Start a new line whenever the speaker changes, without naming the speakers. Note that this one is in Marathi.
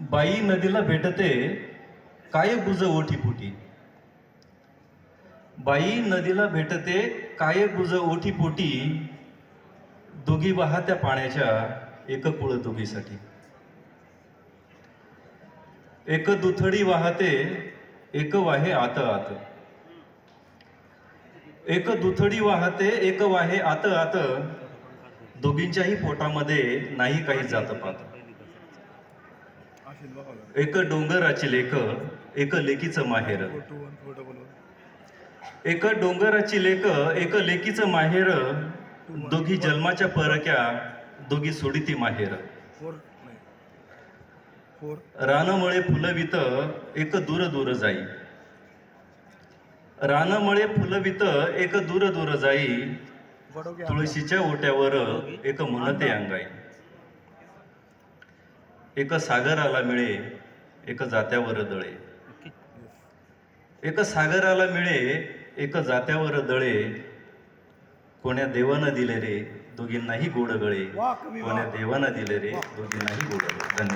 बाई नदीला भेटते काय गुज ओठी फुटी बाई नदीला भेटते काय गुज ओठी पोटी दोघी वाहत्या पाण्याच्या एक कुळ दोघीसाठी. एक दुथडी वाहते एक वाहे आत आत. एक दुथडी वाहते एक वाहे आत आत. दोघींच्याही पोटामध्ये नाही काही जात
पाहत
एक डोंगराची लेख एक लेकीचं माहेर. एक डोंगराची लेख एक लेकीचं माहेर दोघी जन्माच्या परक्या दोघी सोडीती माहेर. रानमळे फुलवित एक दूर दूर जाई. रानमळे फुलवित एक दूर दूर जाई. तुळशीच्या ओट्यावर एक म्हणते अंगाई. एक सागराला मिळे एक जात्यावर दळे. एक सागराला मिळे एक जात्यावर दळे. कोण्या देवानं दिले रे दोघींनाही गोड गळे. कोण्या देवानं दिले रे दोघींनाही गोड गळे. धन्यवाद.